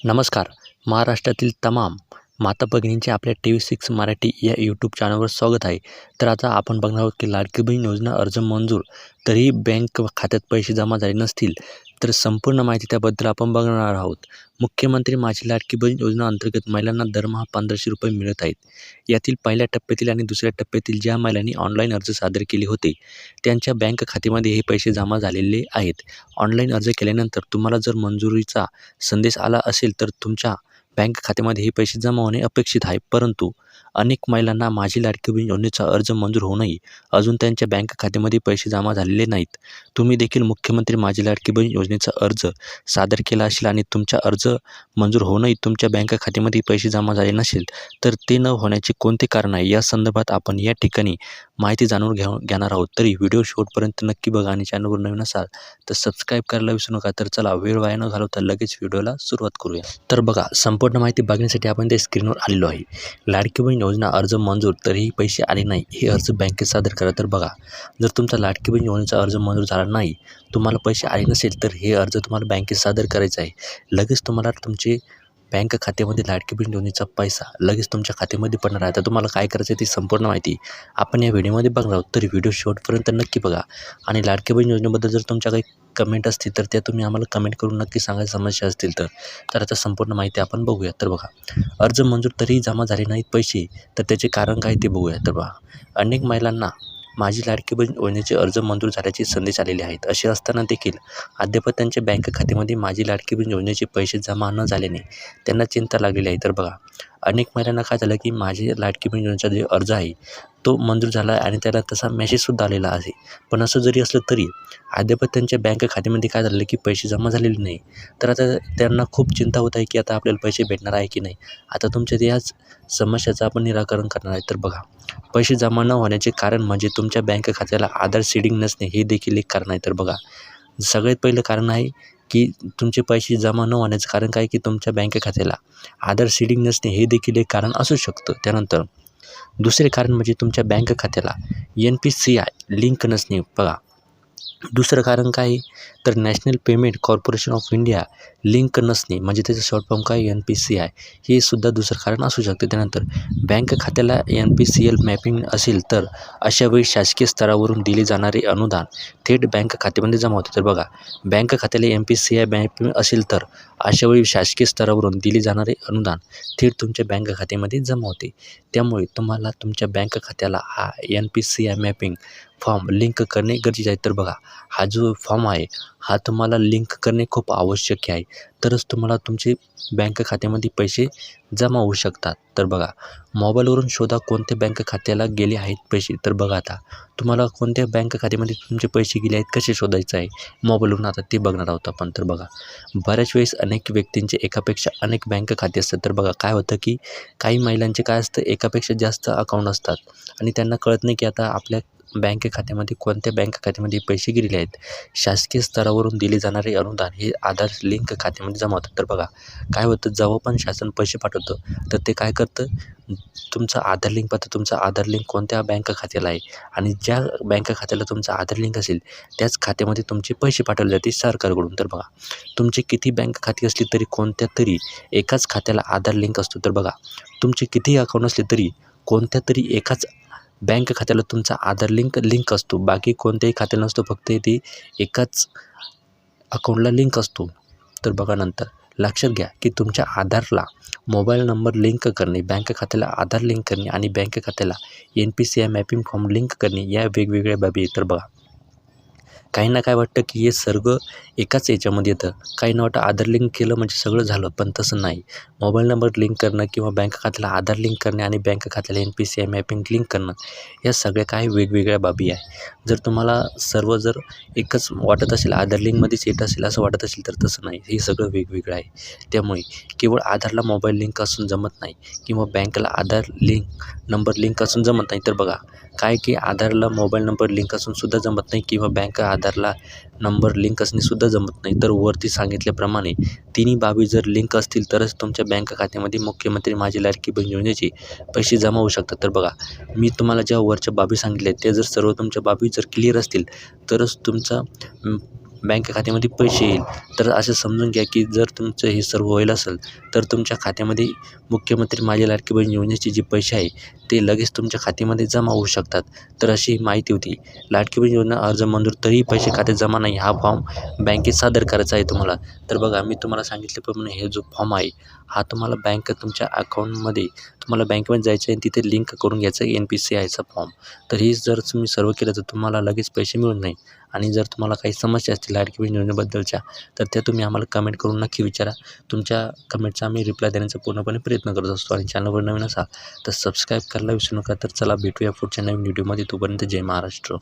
नमस्कार. महाराष्ट्रातील तमाम माता भगिनींचे आपल्या टी व्ही सिक्स मराठी या यूट्यूब चॅनलवर स्वागत आहे. तर आता आपण बघणार आहोत की लाडकी बहीण योजना अर्ज मंजूर तरीही बँक खात्यात पैसे जमा झाले नसतील तर संपूर्ण माहिती त्याबद्दल आपण बघणार आहोत. मुख्यमंत्री माझी लाडकी बहीण योजना अंतर्गत महिलांना दरमहा पंधराशे रुपये मिळत आहेत. यातील पहिल्या टप्प्यातील आणि दुसऱ्या टप्प्यातील ज्या महिलांनी ऑनलाईन अर्ज सादर केले होते त्यांच्या बँक खात्यामध्ये हे पैसे जमा झालेले आहेत. ऑनलाईन अर्ज केल्यानंतर तुम्हाला जर मंजुरीचा संदेश आला असेल तर तुमच्या बँक खात्यामध्ये हे पैसे जमा होणे अपेक्षित आहे परंतु अनेक महिलांना माझी लाडकी बहीण योजनेचा अर्ज मंजूर होऊनही अजून त्यांच्या बँक खात्यामध्ये पैसे जमा झालेले नाहीत. तुम्ही देखील मुख्यमंत्री माझी लाडकी बहीण योजनेचा अर्ज सादर केला असेल आणि तुमचा अर्ज मंजूर होऊनही तुमच्या बँक खात्यामध्ये पैसे जमा झाले नसेल तर ते न होण्याचे कोणते कारण आहे? या संदर्भात आपण या ठिकाणी माहिती जाणून घेऊ घेणार आहोत. तरी व्हिडिओ शेवटपर्यंत नक्की बघा आणि चॅनलवर नवीन असाल तर सबस्क्राईब करायला विसरू नका. तर चला वेळ वाया न घालवता लगेच व्हिडिओला सुरुवात करूया. तर बघा संपूर्ण माहिती बघण्यासाठी आपण त्या स्क्रीनवर आलेलो आहे. लाडकी बहीण योजना अर्ज मंजूर तरीही पैसे आले नाही. हे अर्ज बँकेत सादर करा. तर बघा जर तुमचा लाडकी बहीण योजनेचा अर्ज मंजूर झाला नाही तुम्हाला पैसे आले नसेल तर हे अर्ज तुम्हाला बँकेत सादर करायचं आहे. लगेच तुम्हाला तुमचे बँक खात्यामध्ये लाडकी बहीण योजनेचा पैसा लगेच तुमच्या खात्यामध्ये पडणार आहे. तर तुम्हाला काय करायचं आहे ती संपूर्ण माहिती आपण या व्हिडिओमध्ये बघणार आहोत. तर व्हिडिओ शेवटपर्यंत नक्की बघा. आणि लाडकी बहीण योजनेबद्दल जर तुमच्या काही कमेंट असतील तर त्या तुम्ही आम्हाला कमेंट करून नक्की सांगायची समस्या असतील तर. तर आता संपूर्ण माहिती आपण बघूया. तर बघा अर्ज मंजूर तरीही जमा झाले नाहीत पैसे तर त्याचे कारण काय ते बघूया. तर बघा अनेक महिलांना माझी लाडकी बहीण योजनेचे अर्ज मंजूर झाल्याचे संदेश आलेले आहेत. असे असताना देखील अद्याप त्यांच्या बँक खात्यामध्ये माझी लाडकी बहीण योजनेचे पैसे जमा न झाल्याने त्यांना चिंता लागलेली आहे. तर बघा अनेक महिलांना काय झालं की माझी लाडकी बहीण योजनेचा जे अर्ज आहे तो मंजूर झाला आहे आणि त्याला तसा मेसेजसुद्धा आलेला आहे. पण असं जरी असलं तरी अद्याप त्यांच्या बँक खात्यामध्ये काय झालं की पैसे जमा झालेले नाही. तर आता त्यांना खूप चिंता होत आहे की आता आपल्याला पैसे भेटणार आहे की नाही. आता तुमच्या याच समस्याचं आपण निराकरण करणार आहे. तर बघा पैसे जमा न होण्याचे कारण म्हणजे तुमच्या बँक खात्याला आधार सीडिंग नसणे हे देखील एक कारण आहे. तर बघा सगळ्यात पहिलं कारण आहे की तुमचे पैसे जमा न होण्याचं कारण काय की तुमच्या बँक खात्याला आधार सीडिंग नसणे हे देखील एक कारण असू शकतं. त्यानंतर दुसरे कारण म्हणजे तुमच्या बँक खात्याला N P C I link नसणे. बघा दुसरं कारण काय? तर national payment corporation of India link नसणे म्हणजे त्याचं शॉर्ट फॉर्म काय? N P C I. हे सुद्धा दुसरं कारण असू शकते. त्यानंतर बँक खात्याला N P C L mapping असेल तर अशावेळी शासकीय स्तरावरून दिले जाणारे अनुदान थेट बँक खात्यामध्ये जमा होते. तर बघा बँक खात्याला N P C I mapping असेल तर अशावेळी शासकीय स्तरावरून दिले जाणारे अनुदान थेट तुमच्या बँक खात्यामध्ये जमा होते. त्यामुळे तुम्हाला तुमच्या बँक खात्याला हा N P C I mapping form link करणे गरजेचे आहे. तर बघा हा जो फॉर्म आहे हा तुम्हाला लिंक करणे खूप आवश्यक आहे. तरच तुम्हाला तुमचे बँक खात्यामध्ये पैसे जमा होऊ शकतात. तर बघा मोबाईलवरून शोधा कोणत्या बँक खात्याला गेले आहेत पैसे. तर बघा आता तुम्हाला कोणत्या बँक खात्यामध्ये तुमचे पैसे गेले आहेत कसे शोधायचं आहे? मोबाईलवरून आता ते बघणार आहोत आपण. तर बघा बऱ्याच वेळेस अनेक व्यक्तींचे एकापेक्षा अनेक बँक खाते असतात. तर बघा काय होतं की काही महिलांचे काय असतं एकापेक्षा जास्त अकाउंट असतात. आणि त्यांना कळत नाही की आता आपल्या बँक खात्यामध्ये कोणत्या बँक खात्यामध्ये पैसे गेलेले आहेत? शासकीय स्तरावरून दिले जाणारे अनुदान हे आधार लिंक खात्यामध्ये जमा होतात. तर बघा काय होतं? जेव्हा पण शासन पैसे पाठवतं तर ते काय करतं? तुमचं आधार लिंक पाहतं. तुमचं आधार लिंक कोणत्या बँक खात्याला आहे? आणि ज्या बँक खात्याला तुमचं आधार लिंक असेल त्याच खात्यामध्ये तुमचे पैसे पाठवले जाते सरकारकडून. तर बघा तुमची किती बँक खाती असली तरी कोणत्या तरी एकाच खात्याला आधार लिंक असतो. तर बघा तुमचे कितीही अकाउंट असले तरी कोणत्या तरी एकाच बँक खात्याला तुमचा आधार लिंक लिंक असतो. बाकी कोणत्याही खात्याला नसतो. फक्त ती एकाच अकाउंटला लिंक असतो. तर बघा नंतर. लक्षात घ्या की तुमच्या आधारला मोबाईल नंबर लिंक करणे बँक खात्याला आधार लिंक करणे आणि बँक खात्याला N P C I mapping form link करणे या वेगवेगळ्या बाबी तर बघा. काहींना काय वाटतं की हे सर्व एकाच याच्यामध्ये येतं. काहींना वाटतं आधार लिंक केलं म्हणजे सगळं झालं पण तसं नाही. मोबाईल नंबर लिंक करणं किंवा बँक खात्याला आधार लिंक करणे आणि बँक खात्याला N P C I mapping link करणं या सगळ्या काही वेगवेगळ्या बाबी आहे. जर तुम्हाला सर्व जर एकच वाटत असेल आधार लिंकमध्येच येत असेल असं वाटत असेल तर तसं नाही. हे सगळं वेगवेगळं आहे. त्यामुळे केवळ आधारला मोबाईल लिंक असून जमत नाही किंवा बँकेला आधार लिंक नंबर लिंक असून जमत नाही. तर बघा काय की आधारला मोबाईल नंबर लिंक असून सुद्धा जमत नाही किंवा बँक आधारला नंबर लिंक असणेसुद्धा जमत नाही. तर वरती सांगितल्याप्रमाणे तिन्ही बाबी जर लिंक असतील तरच तुमच्या बँक खात्यामध्ये मुख्यमंत्री माझी लाडकी बहीण योजनेचे पैसे जमा होऊ शकतात. तर बघा मी तुम्हाला ज्या वरच्या बाबी सांगितल्या त्या जर सर्व तुमच्या बाबी जर क्लिअर असतील तरच तुमचा बँक खात्यामध्ये पैसे येईल. तर असं समजून घ्या की जर तुमचं हे सर्व होईल असेल तर तुमच्या खात्यामध्ये मुख्यमंत्री माझ्या लाडकी बहीण योजनेचे जे पैसे आहे ते लगेच तुमच्या खात्यामध्ये जमा होऊ शकतात. तर अशी माहिती होती. लाडकी बहीण योजना अर्ज मंजूर तरीही पैसे खात्यात जमा नाही. हा फॉर्म बँकेत सादर करायचा आहे तुम्हाला. तर बघा मी तुम्हाला सांगितल्याप्रमाणे हे जो फॉर्म आहे हा तुम्हाला बँक तुमच्या अकाउंटमध्ये तुम्हाला बँकेमध्ये जायचं आहे तिथे लिंक करून घ्यायचं आहे एन पी सी आयचा फॉर्म. तर हे जर तुम्ही सर्व केलं तर तुम्हाला लगेच पैसे मिळून नाही आणि जर तुम्हाला काही समस्या असतील लाडकी बहीण योजनेबद्दलच्या तर त्या तुम्ही आम्हाला कमेंट करून नक्की विचारा. तुमच्या कमेंटचा आम्ही रिप्लाय देण्याचा पूर्णपणे प्रयत्न करत असतो. आणि चॅनलवर नवीन असाल तर सबस्क्राईब करायला विसरू नका. तर चला भेटूया पुढच्या नवीन व्हिडिओमध्ये तोपर्यंत जय महाराष्ट्र.